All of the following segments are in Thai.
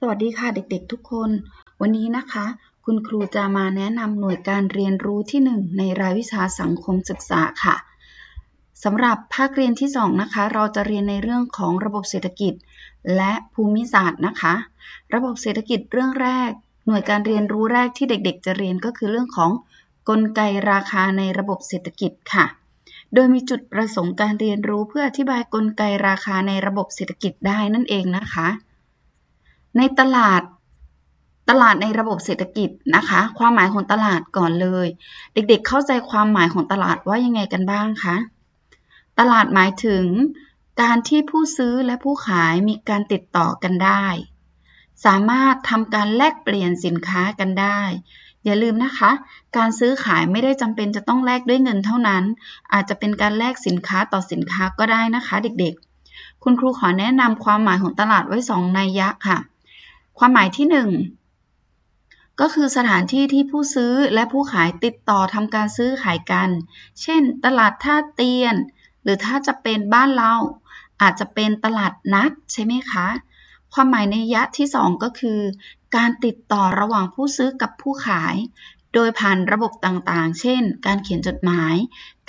สวัสดีค่ะเด็กๆทุกคน วันนี้นะคะ คุณครูจะมาแนะนำหน่วยการเรียนรู้ที่ 1 ในรายวิชาสังคมศึกษาค่ะสำหรับภาคเรียนที่ 2 นะคะ เราจะเรียนในเรื่องของระบบเศรษฐกิจ และภูมิศาสตร์นะคะ ระบบเศรษฐกิจเรื่องแรก หน่วยการเรียนรู้แรกที่เด็กๆ จะเรียนก็คือเรื่องของกลไกราคาในระบบเศรษฐกิจค่ะ โดยมีจุดประสงค์การเรียนรู้เพื่ออธิบายกลไกราคาในระบบเศรษฐกิจได้นั่นเองนะคะ ในตลาดตลาดในระบบเศรษฐกิจนะคะ ความหมายของตลาดก่อนเลย เด็กๆเข้าใจความหมายของตลาดว่ายังไงกันบ้างคะตลาดหมายถึง การที่ผู้ซื้อและผู้ขายมีการติดต่อกันได้ สามารถทำการแลกเปลี่ยนสินค้ากันได้ อย่าลืมนะคะ การซื้อขายไม่ได้จำเป็นจะต้องแลกด้วยเงินเท่านั้น อาจจะเป็นการแลกสินค้าต่อสินค้าก็ได้นะคะ เด็กๆ คุณครูขอแนะนำความหมายของตลาดไว้สองนัยยะค่ะ ความหมายที่หนึ่งก็คือสถานที่ที่ผู้ซื้อและผู้ขายติดต่อทำการซื้อขายกัน เช่น ตลาดท่าเตียน หรือถ้าจะเป็นบ้านเรา อาจจะเป็นตลาดนัดใช่ไหมคะ ความหมายในยะที่ 2 ก็คือ การติดต่อระหว่างผู้ซื้อกับผู้ขาย โดยผ่านระบบต่างๆ เช่น การเขียนจดหมาย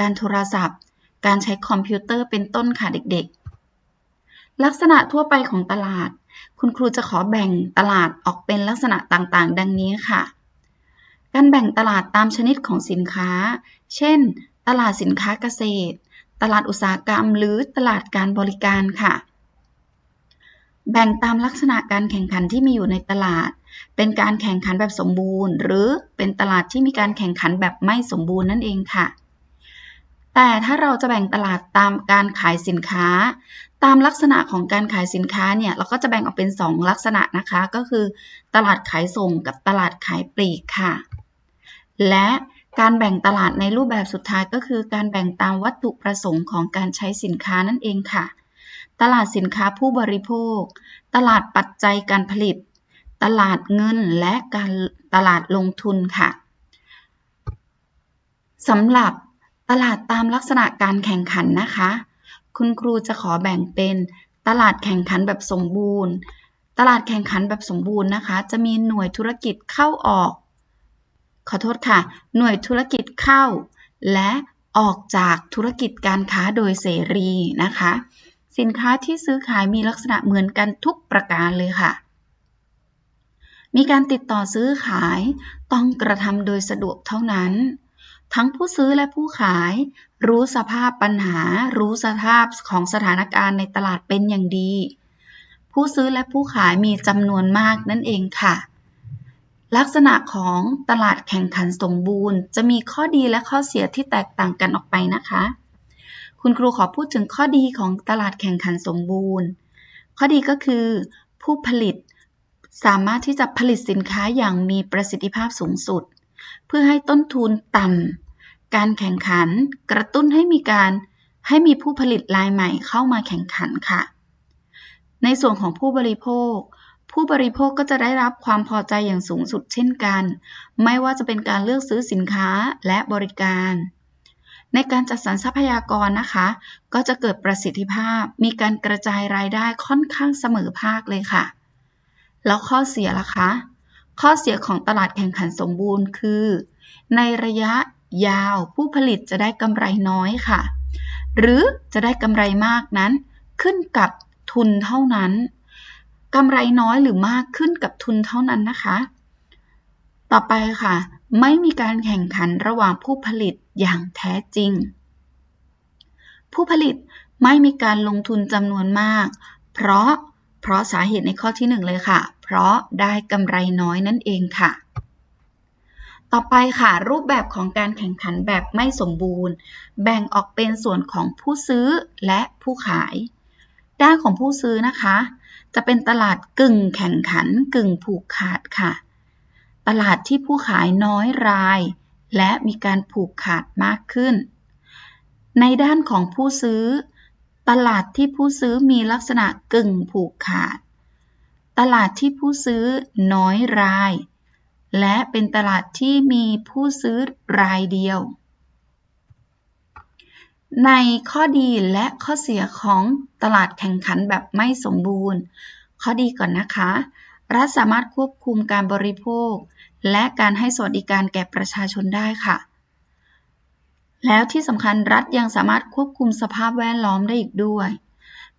การโทรศัพท์ การใช้คอมพิวเตอร์เป็นต้นค่ะเด็กๆ ลักษณะทั่วไปของตลาด คุณครูจะขอแบ่งตลาดออกเป็นลักษณะต่างๆ ดังนี้ค่ะ การแบ่งตลาดตามชนิดของสินค้า เช่น ตลาดสินค้าเกษตร ตลาดอุตสาหกรรม หรือตลาดการบริการค่ะ แบ่งตามลักษณะการแข่งขันที่มีอยู่ในตลาด เป็นการแข่งขันแบบสมบูรณ์ หรือเป็นตลาดที่มีการแข่งขันแบบไม่สมบูรณ์นั่นเองค่ะ แต่ถ้าเราจะแบ่งตลาดตามการขายสินค้า ตามลักษณะของการขายสินค้าเนี่ยเราก็จะแบ่งออกเป็น 2 ลักษณะนะคะ ก็คือ ตลาดขายส่งกับตลาดขายปลีกค่ะ และการแบ่งตลาดในรูปแบบสุดท้ายก็คือการแบ่งตามวัตถุประสงค์ของการใช้สินค้านั่นเองค่ะ ตลาดสินค้าผู้บริโภค ตลาดปัจจัยการผลิต ตลาดเงินและการตลาดลงทุนค่ะสำหรับ ตลาดตามลักษณะการแข่งขันนะคะ คุณครูจะขอแบ่งเป็นตลาดแข่งขันแบบสมบูรณ์ ตลาดแข่งขันแบบสมบูรณ์นะคะ จะมีหน่วยธุรกิจเข้าออก ขอโทษค่ะ หน่วยธุรกิจเข้า และออกจากธุรกิจการค้าโดยเสรีนะคะ สินค้าที่ซื้อขายมีลักษณะเหมือนกันทุกประการเลยค่ะ มีการติดต่อซื้อขายต้องกระทำโดยสะดวกเท่านั้น ทั้งผู้ซื้อและผู้ขาย รู้สภาพปัญหา รู้สภาพของสถานการณ์ในตลาดเป็นอย่างดี ผู้ซื้อและผู้ขายมีจำนวนมากนั่นเองค่ะ ลักษณะของตลาดแข่งขันสมบูรณ์ จะมีข้อดีและข้อเสียที่แตกต่างกันออกไปนะคะ คุณครูขอพูดถึงข้อดีของตลาดแข่งขันสมบูรณ์ ข้อดีก็คือ ผู้ผลิตสามารถที่จะผลิตสินค้าอย่างมีประสิทธิภาพสูงสุด เพื่อให้ต้นทุนต่ำการแข่งขันกระตุ้นให้มีการให้มีผู้ผลิตรายใหม่เข้ามาแข่งขันค่ะ ในส่วนของผู้บริโภค ผู้บริโภคก็จะได้รับความพอใจอย่างสูงสุดเช่นกัน ไม่ว่าจะเป็นการเลือกซื้อสินค้าและบริการ ในการจัดสรรทรัพยากรนะคะ ก็จะเกิดประสิทธิภาพ มีการกระจายรายได้ค่อนข้างเสมอภาคเลยค่ะ แล้วข้อเสียล่ะคะ ข้อเสียของตลาดแข่งขันสมบูรณ์คือ ในระยะยาวผู้ผลิตจะได้กำไรน้อยค่ะ หรือจะได้กำไรมากนั้น ขึ้นกับทุนเท่านั้นกำไรน้อยหรือมากขึ้นกับทุนเท่านั้นนะคะ ต่อไปค่ะ ไม่มีการแข่งขันระหว่างผู้ผลิตอย่างแท้จริง ผู้ผลิตไม่มีการลงทุนจำนวนมาก เพราะเพราะสาเหตุในข้อที่ 1 เลยค่ะ เพราะได้กำไรน้อยนั่นเองค่ะ ต่อไปค่ะ รูปแบบของการแข่งขันแบบไม่สมบูรณ์ แบ่งออกเป็นส่วนของผู้ซื้อและผู้ขาย ด้านของผู้ซื้อนะคะ จะเป็นตลาดกึ่งแข่งขันกึ่งผูกขาดค่ะ ตลาดที่ผู้ขายน้อยราย และมีการผูกขาดมากขึ้น ในด้านของผู้ซื้อ ตลาดที่ผู้ซื้อมีลักษณะกึ่งผูกขาด ตลาดที่ผู้ซื้อน้อยราย และเป็นตลาดที่มีผู้ซื้อรายเดียว ในข้อดีและข้อเสียของตลาดแข่งขันแบบไม่สมบูรณ์ ข้อดีก่อนนะคะ รัฐสามารถควบคุมการบริโภค และการให้สวัสดิการแก่ประชาชนได้ค่ะแล้วที่สำคัญรัฐยังสามารถควบคุมสภาพแวดล้อมได้อีกด้วย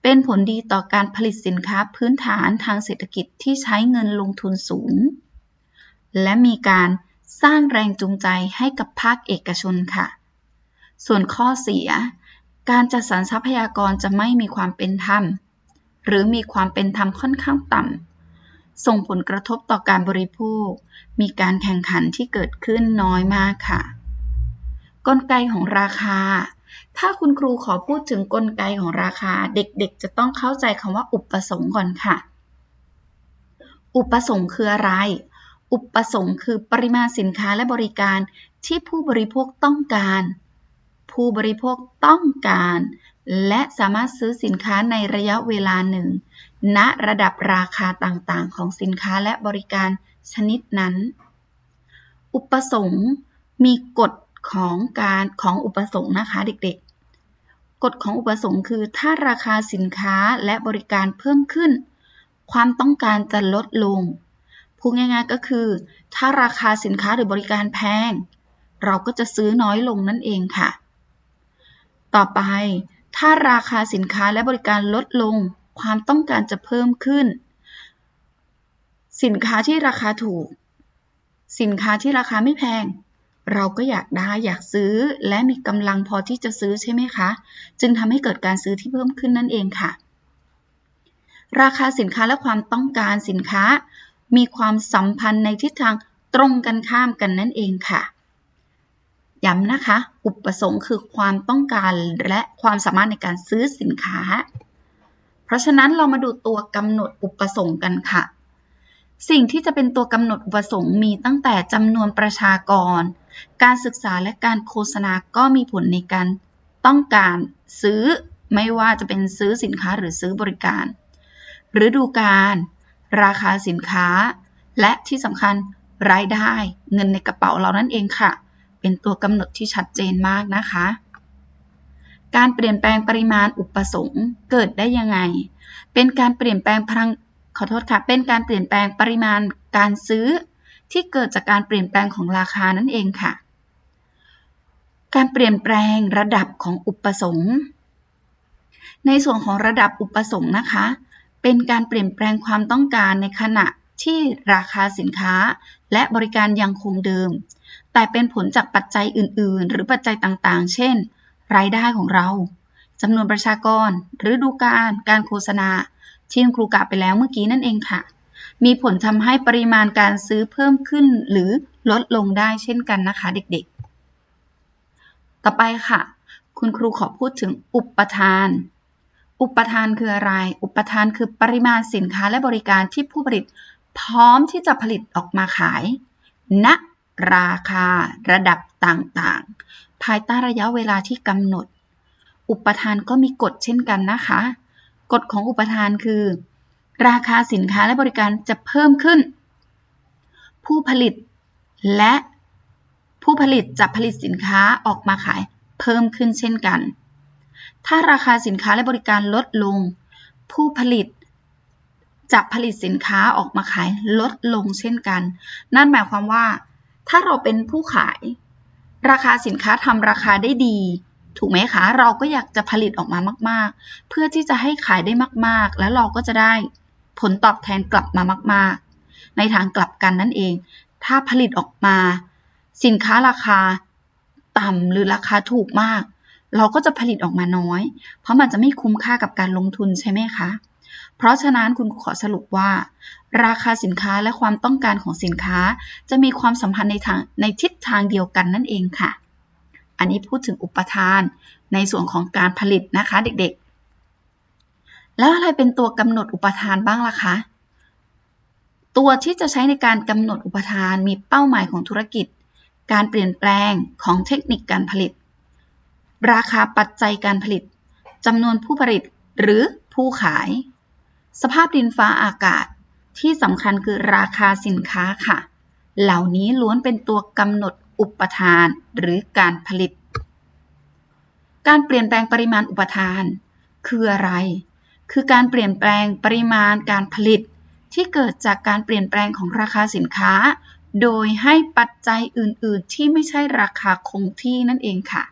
เป็นผลดีต่อการผลิตสินค้าพื้นฐานทางเศรษฐกิจที่ใช้เงินลงทุนสูง และมีการสร้างแรงจูงใจให้กับภาคเอกชนค่ะ ส่วนข้อเสีย การจัดสรรทรัพยากรจะไม่มีความเป็นธรรม หรือมีความเป็นธรรมค่อนข้างต่ำ ส่งผลกระทบต่อการบริโภค มีการแข่งขันที่เกิดขึ้นน้อยมากค่ะ กลไกของราคา ถ้าคุณครูขอพูดถึงกลไกของราคา เด็กๆ จะต้องเข้าใจคำว่าอุปสงค์ก่อนค่ะ อุปสงค์คืออะไร อุปสงค์คือปริมาณสินค้าและบริการที่ผู้บริโภคต้องการ ผู้บริโภคต้องการ และสามารถซื้อสินค้าในระยะเวลาหนึ่ง ณระดับราคาต่างๆ ของสินค้าและบริการชนิดนั้น อุปสงค์มีกฎ ของการของอุปสงค์นะคะเด็กๆ กฎของอุปสงค์คือ ถ้าราคาสินค้าและบริการเพิ่มขึ้น ความต้องการจะลดลง พูดง่ายๆก็คือ ถ้าราคาสินค้าหรือบริการแพง เราก็จะซื้อน้อยลงนั่นเองค่ะ ต่อไป ถ้าราคาสินค้าและบริการลดลง ความต้องการจะเพิ่มขึ้น สินค้าที่ราคาถูก สินค้าที่ราคาไม่แพง เราก็อยากได้อยากซื้อและมีกำลังพอที่จะซื้อใช่ไหมคะ จึงทำให้เกิดการซื้อที่เพิ่มขึ้นนั่นเองค่ะ ราคาสินค้าและความต้องการสินค้า มีความสัมพันธ์ในทิศทางตรงกันข้ามกันนั่นเองค่ะ ย้ำนะคะ อุปสงค์คือความต้องการและความสามารถในการซื้อสินค้า เพราะฉะนั้นเรามาดูตัวกำหนดอุปสงค์กันค่ะสิ่งที่จะเป็นตัวกำหนดอุปสงค์มีตั้งแต่จำนวนประชากร การศึกษาและการโฆษณาก็มีผลในการต้องการซื้อไม่ว่าจะเป็นซื้อสินค้าหรือซื้อบริการฤดูกาลราคาสินค้า และที่สำคัญรายได้เงินในกระเป๋าเรานั่นเองค่ะ เป็นตัวกำหนดที่ชัดเจนมากนะคะ การเปลี่ยนแปลงปริมาณอุปสงค์เกิดได้ยังไง เป็นการเปลี่ยนแปลงพลังขอโทษค่ะ เป็นการเปลี่ยนแปลงปริมาณการซื้อ ที่เกิดจากการเปลี่ยนแปลงของราคานั่นเองค่ะ การเปลี่ยนแปลงระดับของอุปสงค์ ในส่วนของระดับอุปสงค์นะคะ เป็นการเปลี่ยนแปลงความต้องการในขณะที่ราคาสินค้าและบริการยังคงเดิม แต่เป็นผลจากปัจจัยอื่น ๆ หรือปัจจัยต่างๆ เช่น รายได้ของเราจำนวนประชากร ฤดูกาลการโฆษณา ที่ครูกล่าวไปแล้วเมื่อกี้นั่นเองค่ะ มีผลทำให้ปริมาณการซื้อเพิ่มขึ้นหรือลดลงได้เช่นกันนะคะ เด็กๆ ต่อไปค่ะ คุณครูขอพูดถึงอุปทาน อุปทานคืออะไร อุปทานคือปริมาณสินค้าและบริการที่ผู้ผลิตพร้อมที่จะผลิตออกมาขายณราคาระดับต่างๆ ภายใต้ระยะเวลาที่กำหนด อุปทานก็มีกฎเช่นกันนะคะ กฎของอุปทานคือ ราคาสินค้าและบริการจะเพิ่มขึ้น ผู้ผลิตและผู้ผลิตจะผลิตสินค้าออกมาขายเพิ่มขึ้นเช่นกัน ถ้าราคาสินค้าและบริการลดลง ผู้ผลิตจะผลิตสินค้าออกมาขายลดลงเช่นกัน นั่นหมายความว่า ถ้าเราเป็นผู้ขาย ราคาสินค้าทำราคาได้ดี ถูกไหมคะ เราก็อยากจะผลิตออกมามาก ๆ เพื่อที่จะให้ขายได้มาก ๆ แล้วเราก็จะได้ ผลตอบแทนกลับมามาก ๆ ในทางกลับกันนั่นเอง ถ้าผลิตออกมา สินค้าราคาต่ำหรือราคาถูกมาก เราก็จะผลิตออกมาน้อย เพราะมันจะไม่คุ้มค่ากับการลงทุนใช่ไหมคะ เพราะฉะนั้นคุณขอสรุปว่า ราคาสินค้าและความต้องการของสินค้า จะมีความสัมพันธ์ในทางในทิศทางเดียวกันนั่นเองค่ะ อันนี้พูดถึงอุปทาน ในส่วนของการผลิตนะคะเด็กๆ แล้วอะไรเป็นตัวกำหนดอุปทานบ้างล่ะคะ ตัวที่จะใช้ในการกำหนดอุปทานมีเป้าหมายของธุรกิจ การเปลี่ยนแปลงของเทคนิคการผลิต ราคาปัจจัยการผลิตจำนวนผู้ผลิตหรือผู้ขาย สภาพดินฟ้าอากาศที่สำคัญคือราคาสินค้าค่ะ เหล่านี้ล้วนเป็นตัวกำหนดอุปทานหรือการผลิต การเปลี่ยนแปลงปริมาณอุปทาน คืออะไร คือการเปลี่ยนแปลงปริมาณการผลิต ที่เกิดจากการเปลี่ยนแปลงของราคาสินค้า โดยให้ปัจจัยอื่น ๆ ที่ไม่ใช่ราคาคงที่นั่นเองค่ะ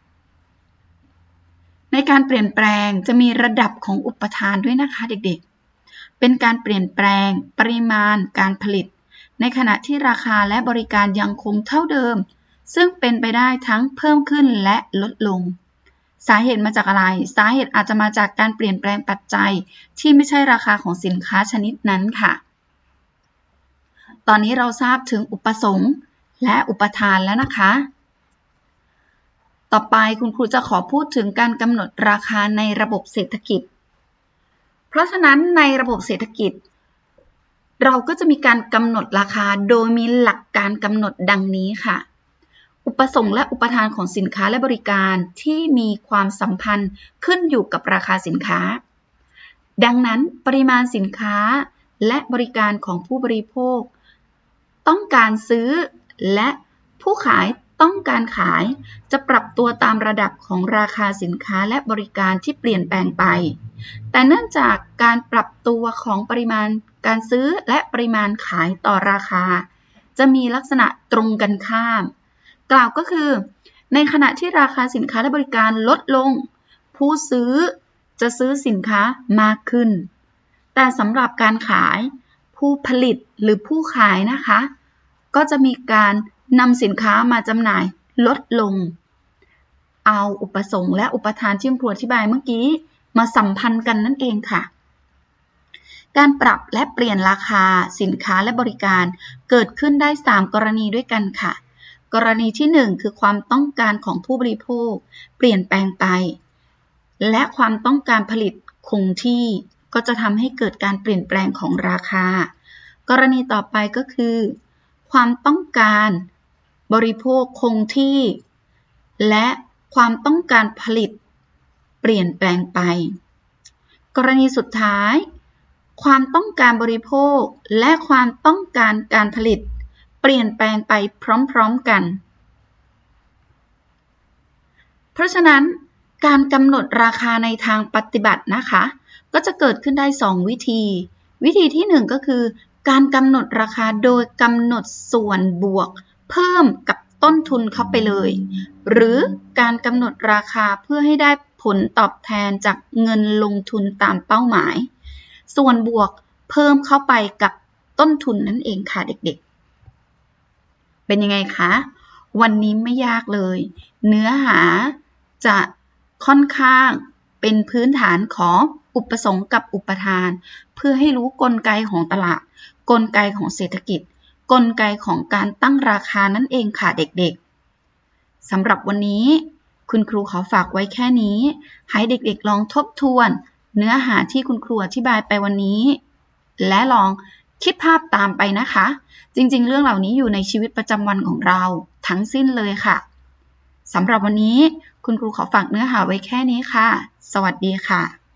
ในการเปลี่ยนแปลงจะมีระดับของอุปทานด้วยนะคะเด็กๆ เป็นการเปลี่ยนแปลงปริมาณการผลิต ในขณะที่ราคาและบริการยังคงเท่าเดิม ซึ่งเป็นไปได้ทั้งเพิ่มขึ้นและลดลง สาเหตุมาจากอะไร สาเหตุอาจจะมาจากการเปลี่ยนแปลงปัจจัย ที่ไม่ใช่ราคาของสินค้าชนิดนั้นค่ะ ตอนนี้เราทราบถึงอุปสงค์และอุปทานแล้วนะคะ ต่อไปคุณครูจะขอพูดถึงการกำหนดราคาในระบบเศรษฐกิจ เพราะฉะนั้นในระบบเศรษฐกิจ เราก็จะมีการกำหนดราคาโดยมีหลักการกำหนดดังนี้ค่ะ อุปสงค์และอุปทานของสินค้าและบริการที่มีความสัมพันธ์ขึ้นอยู่กับราคาสินค้า ดังนั้นปริมาณสินค้าและบริการของผู้บริโภค ต้องการซื้อและผู้ขายต้องการขายจะปรับตัวตามระดับของราคาสินค้าและบริการที่เปลี่ยนแปลงไป แต่เนื่องจากการปรับตัวของปริมาณการซื้อและปริมาณขายต่อราคา จะมีลักษณะตรงกันข้าม กล่าวก็คือ ในขณะที่ราคาสินค้าและบริการลดลง ผู้ซื้อจะซื้อสินค้ามากขึ้น แต่สำหรับการขาย ผู้ผลิตหรือผู้ขายนะคะ ก็จะมีการนำสินค้ามาจำหน่ายลดลง เอาอุปสงค์และอุปทานที่ครูอธิบายเมื่อกี้ มาสัมพันธ์กันนั่นเองค่ะ การปรับและเปลี่ยนราคาสินค้าและบริการเกิดขึ้นได้ 3 กรณีด้วยกันค่ะ กรณีที่ 1 คือความต้องการของผู้บริโภค เปลี่ยนแปลงไป และความต้องการผลิตคงที่ก็จะทำให้เกิดการเปลี่ยนแปลงของราคา กรณีต่อไปก็คือ ความต้องการบริโภคคงที่ และความต้องการผลิต เปลี่ยนแปลงไป กรณีสุดท้าย ความต้องการบริโภคและความต้องการการผลิต ลี่ยนแปลงไปพร้อมๆกัน เพราะฉะนั้นการกำหนดราคาในทางปฏิบัตินะคะ ก็จะเกิดขึ้นได้ 2 วิธี วิธีที่ 1 ก็คือ การกำหนดราคาโดยกำหนดส่วนบวก เพิ่มกับต้นทุนเข้าไปเลย หรือการกำหนดราคาเพื่อให้ได้ผลตอบแทนจากเงินลงทุนตามเป้าหมาย ส่วนบวกเพิ่มเข้าไปกับต้นทุนนั่นเองค่ะเด็กๆ เป็นยังไงคะ วันนี้ไม่ยากเลย เนื้อหาจะค่อนข้างเป็นพื้นฐานของอุปสงค์กับอุปทาน เพื่อให้รู้กลไกของตลาด กลไกของเศรษฐกิจ กลไกของการตั้งราคานั่นเองค่ะเด็กๆสำหรับวันนี้ คุณครูขอฝากไว้แค่นี้ ให้เด็กๆลองทบทวน เนื้อหาที่คุณครูอธิบายไปวันนี้ และลอง คิดภาพตามไปนะคะ จริงๆ เรื่องเหล่านี้อยู่ในชีวิตประจำวันของเราทั้งสิ้นเลยค่ะสำหรับวันนี้คุณครูขอฝากเนื้อหาไว้แค่นี้ค่ะ สวัสดีค่ะ